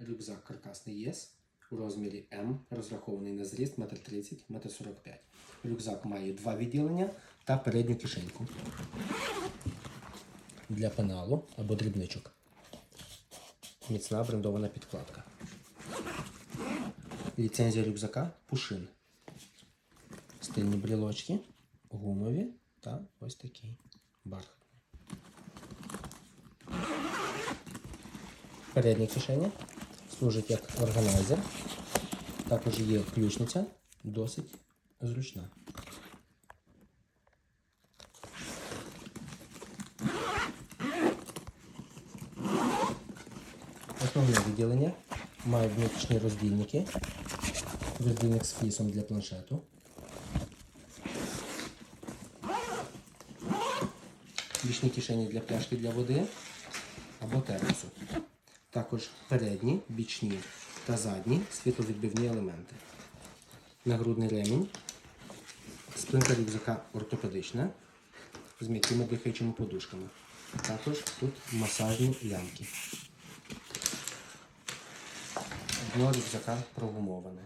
Рюкзак каркасний ЄС у розмірі М, розрахований на зріст 1,30 м, 1,45 м. Рюкзак має два відділення та передню кишеньку для пеналу або дрібничок. Міцна брендована підкладка. Ліцензія рюкзака Пушин. Стильні брілочки, гумові та ось такий бархатний. Передня кишеня служить як органайзер. Також є ключниця, досить зручна. Основне відділення має внутрішні роздільники, роздільник з флісом для планшету. Бічні кишені для пляшки для води або термосу. Також передні, бічні та задні світловідбивні елементи. Нагрудний ремінь, спинка рюкзака ортопедична з м'якими дихаючими подушками. Також тут масажні ямки. Дно рюкзака прогумоване.